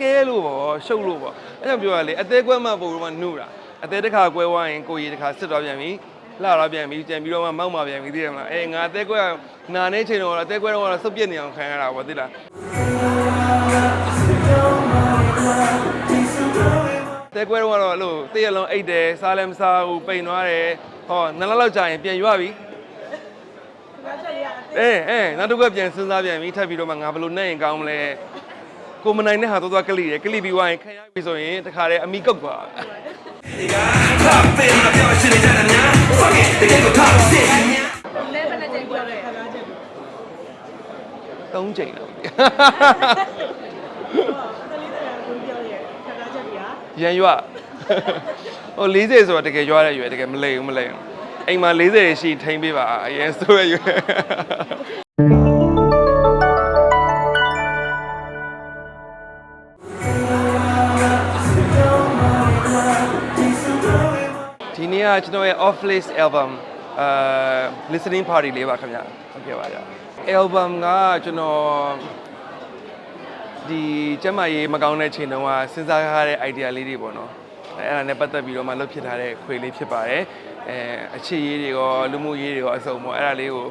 ကဲလို့ပေါ့ရှုပ်လို့ပေါ့အဲ့ကြောင့်ပြောရလေအသေးကွဲမှပုံတော့မှနှုတာအသေးတစ်ခါကွဲသွားရင်ကိုကြီးတစ်ခါစစ်တော့ပြန်ပြီလှတော့ပြန်ပြီကြံပြီးတော့မှမောက်မှပြန်ပြီသိရမလားအေးငါအသေးကွဲနာနေချိန်တော့အသေးကွဲတော့ဆုပ်ပြစ်နေအောင်ခံရတာပေါ့သိလားအသေးကွဲတော့ကတော့အဲ့လိုတည့်ရလုံးအိတ်တယ်စားလည်းမစားဘူးပိန်သွားတယ်ဟောနှစ်လလောက်ကြာရင်ပြန်ရွပြီ အေးအေးနောက်တစ်ခါပြန်စဉ်းစားပြန်ပြီထပ်ပြီးတော့မှငါဘယ်လိုနဲ့ရင်ကောင်းမလဲကိုမနိုင်တဲ့ဟာတော့သွားကလိတယ်ကလိပြီးွားရင်ခံရပြီဆိုရင်တခါတည်းအမိကုတ်သွားလဲဘယ်နဲ့ချိန်ပြောလဲခဏချက်သုံးချိန်တော့တလေးတရာကိုပြောရဲခဏချက်ပြာရန်ရွဟို40ဆိုတော့တကယ်ရွာတဲ့ရွယ်တကယ်မလိမ်ဘူးမလိမ်ဘူး အိမ်မှာ40ရှိထိမ့်ပေးပါအရင်ဆိုရရွယ်ဒီနေ့ကကျွန်တော်ရဲ့ off list album အာ listening party လေးပါခင်ဗျာဟုတ်ကဲ့ပါဗျာ album ကကျွန်တော်ဒီကျမ်းမာရေးမကောင်းတဲ့ချိန်တုန်းကစဉ်းစားထားတဲ့ idea လေးတွေပေါ့နော်အဲအဲ့ဒါနဲ့ပတ်သက်ပြီးတော့မှလုပ်ဖြစ်ထားတဲ့ခွေလေးဖြစ်ပါတယ် အဲအခြေရေးတွေရောလူမှုရေးတွေရောအစုံပေါ့အဲ့ဒါလေးကို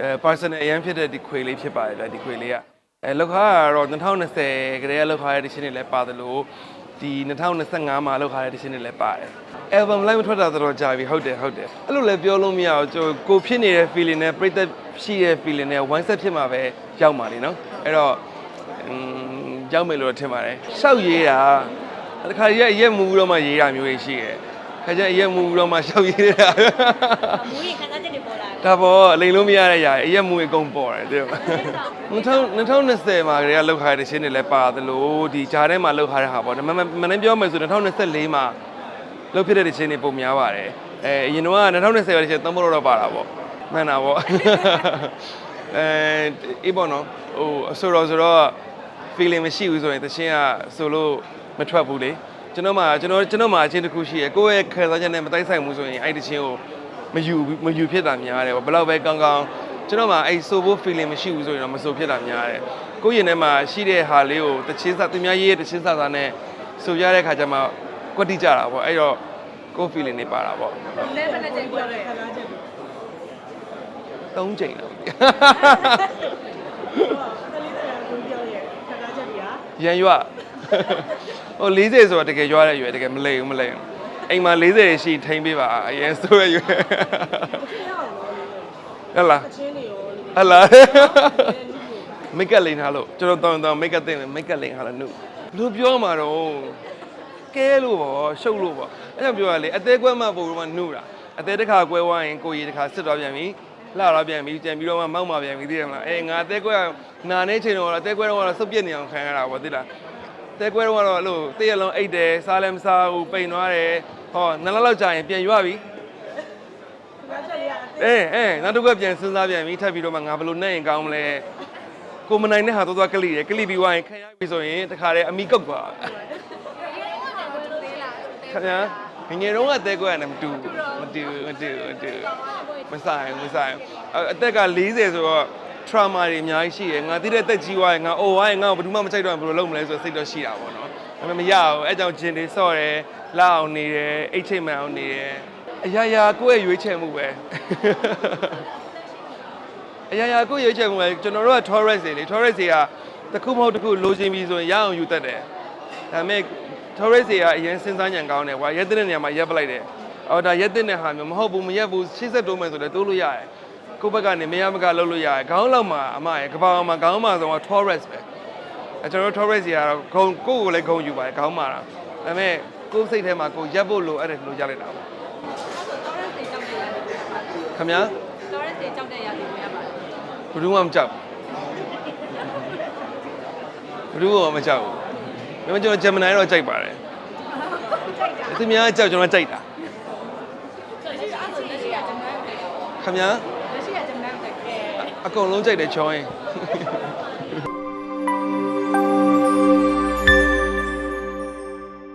အဲ personal အရင်ဖြစ်တဲ့ဒီခွေလေးဖြစ်ပါတယ်ဗျဒီခွေလေးကအဲလောက်ခါကတော့2020ကတည်းကလောက်ခါတဲ့ဒီချင်းတွေလည်းပါတယ်လို့ဒီ2025မှာလောက်ခါတဲ့ဒီချင်းတွေလည်းပါတယ် album live မထွက်တာတော်တော်ကြာပြီဟုတ်တယ်ဟုတ်တယ်အဲ့လိုလည်းပြောလို့မရဘူးကျွန်တော်ကိုဖြစ်နေတဲ့ feeling နဲ့ပြည့်သက်ရှိတဲ့ feeling နဲ့ one set ဖြစ်မှာပဲရောက်မှာလीနော်အဲ့တော့อืมရောက်မယ်လို့တော့ထင်ပါတယ်။ရှောက်ရေးတာတခါရက်ရက်မူတော့မှရေးတာမျိုးတွေရှိတယ်။ ခါကျရက်မူတော့မှရှောက်ရေးတာမူရင်ခဏချက်တွေပေါ်လာတယ်ဒါပေါ်အလိမ်လို့မရတဲ့ຢာအရက်မူအကုန်ပေါ်တယ်တဲ့။2020မှာကလေးကလောက်ခါတဲ့ရှင်းတွေလည်းပါသလိုဒီဂျားထဲမှာလောက်ခါတဲ့ဟာပေါ့။မမမနေ့ပြောမယ်ဆို2024မှာလောက်ဖြစ်တဲ့ရှင်းတွေပုံများပါတယ်။အဲအရင်တော့က2020ရဲ့ရှင်းသုံးဖို့တော့ပါတာပေါ့။မှန်တာပေါ့။အဲအေးပေါ့နော်ဟိုအဆိုတော့ဆိုတော့ feeling မရှိဘူးဆိုရင်တခြင်းကဆိုလို့မထွက်ဘူးလေ ကျွန်တော်မှကျွန်တော်ကျွန်တော်မှအချင်းတစ်ခုရှိရယ်ကိုယ့်ရဲ့ခံစားချက်နဲ့မတိုက်ဆိုင်ဘူးဆိုရင်အဲ့တခြင်းကိုမယူဘူးမယူဖြစ်တာများတယ်ပေါ့ဘယ်တော့ပဲကောင်းကောင်းကျွန်တော်မှအဲ့ဆိုဖို့ feeling မရှိဘူးဆိုရင်တော့မဆိုဖြစ်တာများတယ်ကိုယ့်ရင်ထဲမှာရှိတဲ့ဟာလေးကိုတခြင်းစားသူများရေးရဲ့တခြင်းစားစားနဲ့ဆိုရတဲ့ခါကျမှကွက်တိကြတာပေါ့အဲ့တော့ကိုယ့် feeling တွေပါတာပေါ့လဲဘယ်နဲ့ချိန်ပြောလဲခဏချက်သုံးချိန်တော့တလေးတရာကိုပြောရဲခဏချက်ပြာရန်ရွ ဟို40ဆိုတော့တကယ်ရွာတဲ့ရွယ်တကယ်မလိမ်ဘူးမလိမ်ဘူးအိမ်မှာ40ရှိထိမ့်ပေးပါအရင်ဆိုရရွယ်ချင်းအောင်လို့ဟတ်လားချင်းတွေရောဟတ်လားမိတ်ကပ်လိန်ထားလို့ကျွန်တော်တောင်းတောင်းမိတ်ကပ်သိတယ်မိတ်ကပ်လိန်ထားလို့နှုတ်ဘလို့ပြောမှာတော့ကဲလို့ပေါ့ရှုပ်လို့ပေါ့အဲ့ကြောင့်ပြောရလေအသေးကွဲမှပုံတော့မှနှုတာအသေးတစ်ခါကွဲသွားရင်ကိုကြီးတစ်ခါစစ်တော့ပြန်ပြီလှတော့ပြန်ပြီကြံပြီးတော့မှမောက်မှပြန်ပြီသိရမလားအေးငါအသေးကွဲနာနေချိန်တော့အသေးကွဲတော့ဆုပ်ပြစ်နေအောင်ခံရတာပေါ့သိလား တဲကွဲတော့ကတော့အဲ့လိုတည့်ရလုံးအိတ်တယ်စားလည်းမစားဘူးပိန်သွားတယ်ဟောနှစ်လလောက်ကြာရင်ပြန်ရွပြီခဏချက်လေးကအေးအေးနောက်တစ်ခါပြန်စဉ်းစားပြန်ပြီထပ်ပြီးတော့မှငါဘယ်လိုနဲ့ရင်ကောင်းမလဲကိုမနိုင်တဲ့ဟာတော့သွားကလိတယ်ကလိပြီးွားရင်ခံရပြီဆိုရင်တခါတည်းအမိကုတ်သွားခင်ဗျာငယ်ငယ်တုန်းကတဲကွဲရတယ်မတူမတူမတူမတူမဆိုင်မဆိုင်အသက်က40ဆိုတော့ trauma တွေအများကြီးရှိရယ်ငါတိတဲ့တက်ကြီးွားရင်ငါအိုဝိုင်းရင်ငါ့ကိုဘယ်သူမှမချိုက်တော့ရင်ဘယ်လိုလုပ်မလဲဆိုတော့စိတ်တော့ရှိတာပေါ့နော်ဒါပေမဲ့မရဘူးအဲကြောင့်ဂျင်တွေဆော့တယ်လောက်အောင်နေတယ်အိတ်ချိတ်မှန်အောင်နေတယ်အရာရာကိုယ့်ရဲ့ရွေးချယ်မှုပဲအရာရာကိုယ့်ရွေးချယ်မှုပဲကျွန်တော်တို့က Taurus တွေလေ Taurus တွေကတစ်ခုမဟုတ်တစ်ခုလိုချင်ပြီဆိုရင်ရအောင်ယူတတ်တယ်ဒါပေမဲ့ Taurus တွေကအရင်စဉ်းစားဉာဏ်ကောင်းတယ်ကွာရက်တဲ့နေရာမှာရက်ပလိုက်တယ်အော်ဒါရက်တဲ့နေဟာမျိုးမဟုတ်ဘူးမရက်ဘူးရှေ့ဆက်တိုးမယ်ဆိုလည်းတိုးလို့ရတယ် ကိုယ့်ဘက်ကနေမရမကလုပ်လို့ရတယ်ခေါင်းလောက်မှာအမရဲ့ကပောင်မှာခေါင်းမှာဆိုတော့ Taurus ပဲအဲကျွန်တော်တို့ Taurus တွေကတော့ဂုံကိုယ့်ကိုလည်းဂုံယူပါတယ်ခေါင်းမှာတော့ဒါပေမဲ့ကိုယ့်စိတ်ထဲမှာကိုယ်ရက်ဖို့လိုအဲ့ဒါလိုရလိုက်တာပေါ့ခင်ဗျာတော်ရက်တွေကြောက်တဲ့ရာတွေမရပါဘူးဘယ်သူမှမကြောက်ဘူးဘယ်သူမှမကြောက်ဘူးဒါပေမဲ့ကျွန်တော်ဂျမန်တော့ကြိုက်ပါတယ်သူများကြောက်ကျွန်တော်ကြိုက်တာလက်ရှိအဲ့ဆိုလက်ရှိကဂျမန်တက်တယ်ခင်ဗျာ အကုန်လုံးကြိုက်တယ် join